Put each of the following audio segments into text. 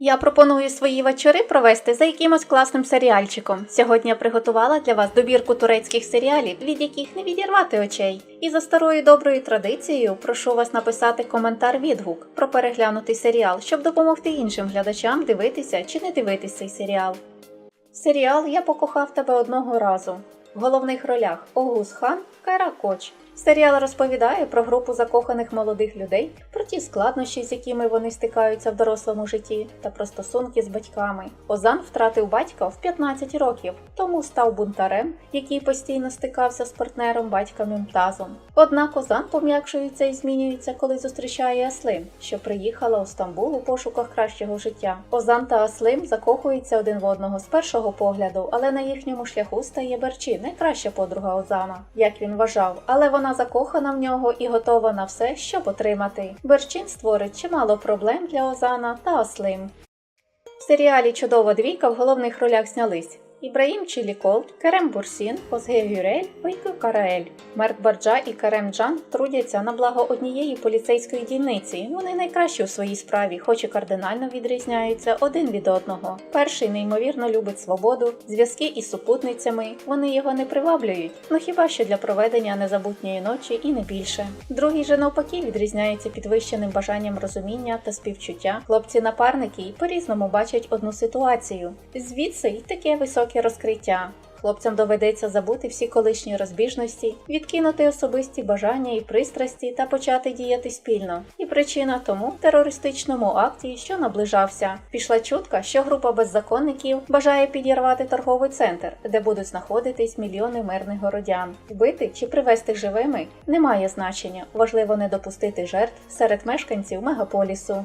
Я пропоную свої вечори провести за якимось класним серіальчиком. Сьогодні я приготувала для вас добірку турецьких серіалів, від яких не відірвати очей. І за старою доброю традицією прошу вас написати коментар відгук про переглянутий серіал, щоб допомогти іншим глядачам дивитися чи не дивитися цей серіал. Серіал Я покохав тебе одного разу. В головних ролях Огуз Хан, Кайра Коч. Серіал розповідає про групу закоханих молодих людей, про ті складнощі, з якими вони стикаються в дорослому житті, та про стосунки з батьками. Озан втратив батька в 15 років, тому став бунтарем, який постійно стикався з партнером батька Мюмтазом. Однак Озан пом'якшується і змінюється, коли зустрічає Аслим, що приїхала у Стамбул у пошуках кращого життя. Озан та Аслим закохуються один в одного з першого погляду, але на їхньому шляху стає Берчі, найкраща подруга Озана, як він вважав, але вона закохана в нього і готова на все, щоб отримати. Берчин створить чимало проблем для Озана та Ослим. В серіалі Чудова двійка в головних ролях знялись Ібраїм Чілікол, Керем Бурсін, Озге Гюрель, Ойко Караель. Мерт Барджа і Керем Джан трудяться на благо однієї поліцейської дільниці. Вони найкращі у своїй справі, хоч і кардинально відрізняються один від одного. Перший неймовірно любить свободу, зв'язки із супутницями. Вони його не приваблюють, ну хіба що для проведення незабутньої ночі і не більше. Другий же навпаки відрізняється підвищеним бажанням розуміння та співчуття. Хлопці-напарники й по-різному бачать одну ситуацію. Звідси й таке високе розкриття. Хлопцям доведеться забути всі колишні розбіжності, відкинути особисті бажання і пристрасті та почати діяти спільно. І причина тому терористичному акті, що наближався, пішла чутка, що група беззаконників бажає підірвати торговий центр, де будуть знаходитись мільйони мирних городян. Вбити чи привезти живими немає значення. Важливо не допустити жертв серед мешканців мегаполісу.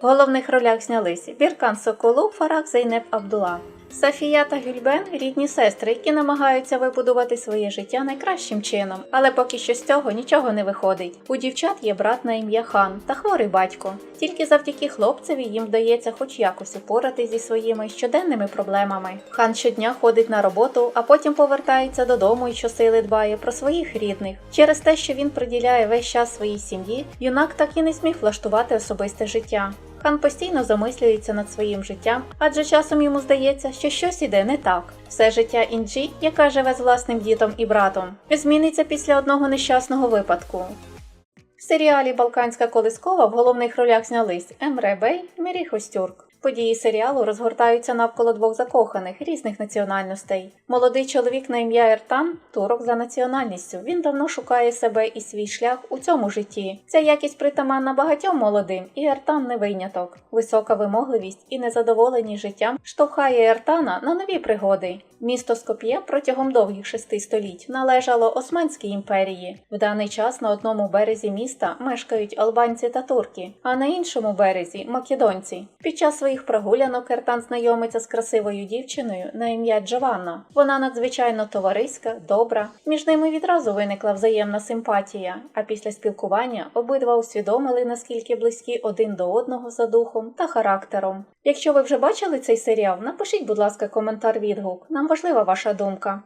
В головних ролях знялися Біркан Соколу, Фарак Зейнеп Абдула. Софія та Гюльбен рідні сестри, які намагаються вибудувати своє життя найкращим чином, але поки що з цього нічого не виходить. У дівчат є брат на ім'я Хан та хворий батько. Тільки завдяки хлопцеві їм вдається хоч якось упоратись зі своїми щоденними проблемами. Хан щодня ходить на роботу, а потім повертається додому і щосили дбає про своїх рідних. Через те, що він приділяє весь час своїй сім'ї, юнак так і не зміг влаштувати особисте життя. Хан постійно замислюється над своїм життям, адже часом йому здається, що щось іде не так. Все життя Інджі, яка живе з власним дітом і братом, зміниться після одного нещасного випадку. В серіалі Балканська колискова в головних ролях знялись Емре Бей, Мірі Хостюрк. Події серіалу розгортаються навколо двох закоханих різних національностей. Молодий чоловік на ім'я Ертан турок за національністю. Він давно шукає себе і свій шлях у цьому житті. Ця якість притаманна багатьом молодим, і Ертан не виняток. Висока вимогливість і незадоволеність життям штовхає Ертана на нові пригоди. Місто Скоп'є протягом довгих шести століть належало Османській імперії. В даний час на одному березі міста мешкають албанці та турки, а на іншому березі македонці. Під час своїх прогулянок Ертан знайомиться з красивою дівчиною на ім'я Джованна. Вона надзвичайно товариська, добра. Між ними відразу виникла взаємна симпатія. А після спілкування обидва усвідомили, наскільки близькі один до одного за духом та характером. Якщо ви вже бачили цей серіал, напишіть, будь ласка, коментар відгук. Нам важлива ваша думка.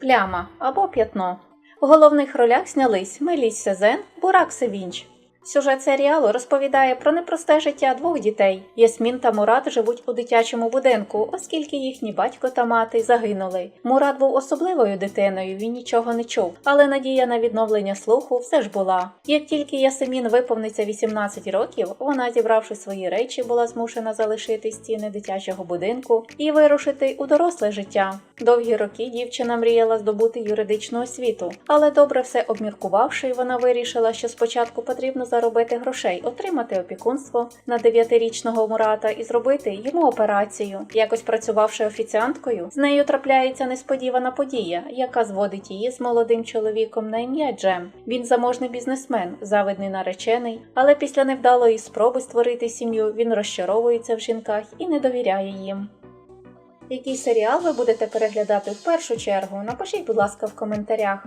Пляма або п'ятно. В головних ролях знялись Меліс Сезен, Бурак Севінч. Сюжет серіалу розповідає про непросте життя двох дітей. Ясмін та Мурат живуть у дитячому будинку, оскільки їхні батько та мати загинули. Мурат був особливою дитиною, він нічого не чув, але надія на відновлення слуху все ж була. Як тільки Ясемін виповниться 18 років, вона, зібравши свої речі, була змушена залишити стіни дитячого будинку і вирушити у доросле життя. Довгі роки дівчина мріяла здобути юридичну освіту, але добре все обміркувавши, вона вирішила, що спочатку потрібно заробити грошей, отримати опікунство на дев'ятирічного Мурата і зробити йому операцію. Якось працювавши офіціанткою, з нею трапляється несподівана подія, яка зводить її з молодим чоловіком на ім'я Джем. Він заможний бізнесмен, завидний наречений, але після невдалої спроби створити сім'ю він розчаровується в жінках і не довіряє їм. Який серіал ви будете переглядати в першу чергу? Напишіть, будь ласка, в коментарях.